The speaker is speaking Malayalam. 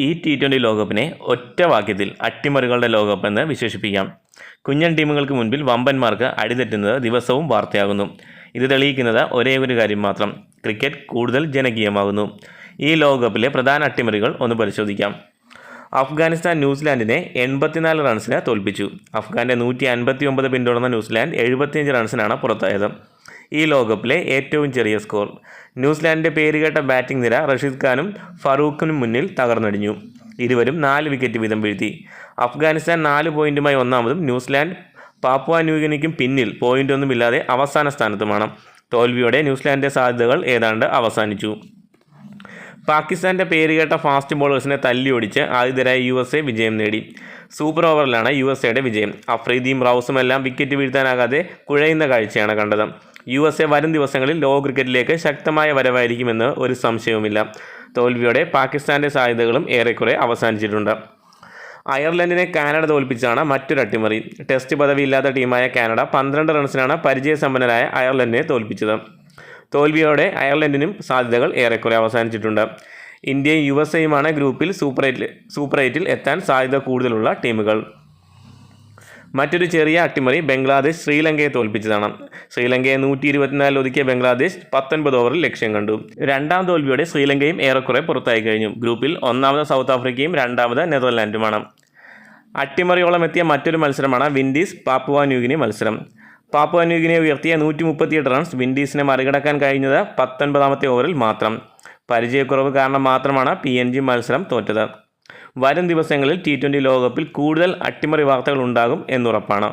ഈ ടി ട്വന്റി ലോകകപ്പിനെ ഒറ്റ വാക്യത്തിൽ അട്ടിമറികളുടെ ലോകകപ്പ് എന്ന് വിശേഷിപ്പിക്കാം. കുഞ്ഞൻ ടീമുകൾക്ക് മുൻപിൽ വമ്പന്മാർക്ക് അടിതെറ്റുന്നത് ദിവസവും വാർത്തയാകുന്നു. ഇത് തെളിയിക്കുന്നത് ഒരേ ഒരു കാര്യം മാത്രം. ക്രിക്കറ്റ് കൂടുതൽ ജനകീയമാകുന്നു. ഈ ലോകകപ്പിലെ പ്രധാന അട്ടിമറികൾ ഒന്ന് പരിശോധിക്കാം. അഫ്ഗാനിസ്ഥാൻ ന്യൂസിലാൻഡിനെ എൺപത്തിനാല് റൺസിന് തോൽപ്പിച്ചു. അഫ്ഗാന്റെ നൂറ്റി അൻപത്തി ഒമ്പത് പിന്തുടർന്ന ന്യൂസിലാൻഡ് എഴുപത്തിയഞ്ച് റൺസിനാണ് പുറത്തായത്. ഈ ലോകകപ്പിലെ ഏറ്റവും ചെറിയ സ്കോർ. ന്യൂസിലാൻഡിന്റെ പേരുകേട്ട ബാറ്റിംഗ് നിര റഷീദ് ഖാനും ഫറൂഖിനും മുന്നിൽ തകർന്നടിഞ്ഞു. ഇരുവരും നാല് വിക്കറ്റ് വീതം വീഴ്ത്തി. അഫ്ഗാനിസ്ഥാൻ നാല് പോയിന്റുമായി ഒന്നാമതും ന്യൂസിലാൻഡ് പാപ്പുവ ന്യൂഗിനിക്കും പിന്നിൽ പോയിന്റൊന്നുമില്ലാതെ അവസാന സ്ഥാനത്തുമാണ്. തോൽവിയോടെ ന്യൂസിലാൻഡിന്റെ സാധ്യതകൾ ഏതാണ്ട് അവസാനിച്ചു. പാകിസ്ഥാന്റെ പേരുകേട്ട ഫാസ്റ്റ് ബോളേഴ്സിനെ തല്ലിയൊടിച്ച് ആദ്യതരായ യു എസ് എ വിജയം നേടി. സൂപ്പർ ഓവറിലാണ് യു എസ് എയുടെ വിജയം. അഫ്രീദിയും റൗസും എല്ലാം വിക്കറ്റ് വീഴ്ത്താനാകാതെ കുഴയുന്ന കാഴ്ചയാണ് കണ്ടത്. യു എസ് എ വരും ദിവസങ്ങളിൽ ലോക ക്രിക്കറ്റിലേക്ക് ശക്തമായ വരവായിരിക്കുമെന്ന് ഒരു സംശയവുമില്ല. തോൽവിയോടെ പാകിസ്ഥാന്റെ സാധ്യതകളും ഏറെക്കുറെ അവസാനിച്ചിട്ടുണ്ട്. അയർലൻഡിനെ കാനഡ തോൽപ്പിച്ചാണ് മറ്റൊരു അട്ടിമറി. ടെസ്റ്റ് പദവിയില്ലാത്ത ടീമായ കാനഡ പന്ത്രണ്ട് റൺസിനാണ് പരിചയസമ്പന്നരായ അയർലൻഡിനെ തോൽപ്പിച്ചത്. തോൽവിയോടെ അയർലൻഡിനും സാധ്യതകൾ ഏറെക്കുറെ അവസാനിച്ചിട്ടുണ്ട്. ഇന്ത്യയും യു എസ് എയുമാണ് ഗ്രൂപ്പിൽ സൂപ്പർ എയ്റ്റിൽ സൂപ്പർ എയ്റ്റിൽ എത്താൻ സാധ്യത കൂടുതലുള്ള ടീമുകൾ. മറ്റൊരു ചെറിയ അട്ടിമറി ബംഗ്ലാദേശ് ശ്രീലങ്കയെ തോൽപ്പിച്ചതാണ്. ശ്രീലങ്കയെ നൂറ്റി ഇരുപത്തിനാലിൽ ഒതുക്കിയ ബംഗ്ലാദേശ് പത്തൊൻപത് ഓവറിൽ ലക്ഷ്യം കണ്ടു. രണ്ടാം തോൽവിയോടെ ശ്രീലങ്കയും ഏറെക്കുറെ പുറത്തായി കഴിഞ്ഞു. ഗ്രൂപ്പിൽ ഒന്നാമത് സൗത്ത് ആഫ്രിക്കയും രണ്ടാമത് നെതർലാൻഡുമാണ് അട്ടിമറിയോളം എത്തിയ മറ്റൊരു മത്സരമാണ് വിൻഡീസ് പാപ്പുവ ന്യൂഗിനി മത്സരം. പാപ്പുവ ന്യൂഗിനിയെ ഉയർത്തിയ നൂറ്റി മുപ്പത്തിയെട്ട് റൺസ് വിൻഡീസിനെ മറികടക്കാൻ കഴിഞ്ഞത് പത്തൊൻപതാമത്തെ ഓവറിൽ മാത്രം. പരിചയക്കുറവ് കാരണം മാത്രമാണ് പി എൻ ജി മത്സരം തോറ്റത്. വരും ദിവസങ്ങളിൽ ടി ട്വന്റി ലോകകപ്പിൽ കൂടുതൽ അട്ടിമറി വാർത്തകൾ ഉണ്ടാകും എന്നുറപ്പാണ്.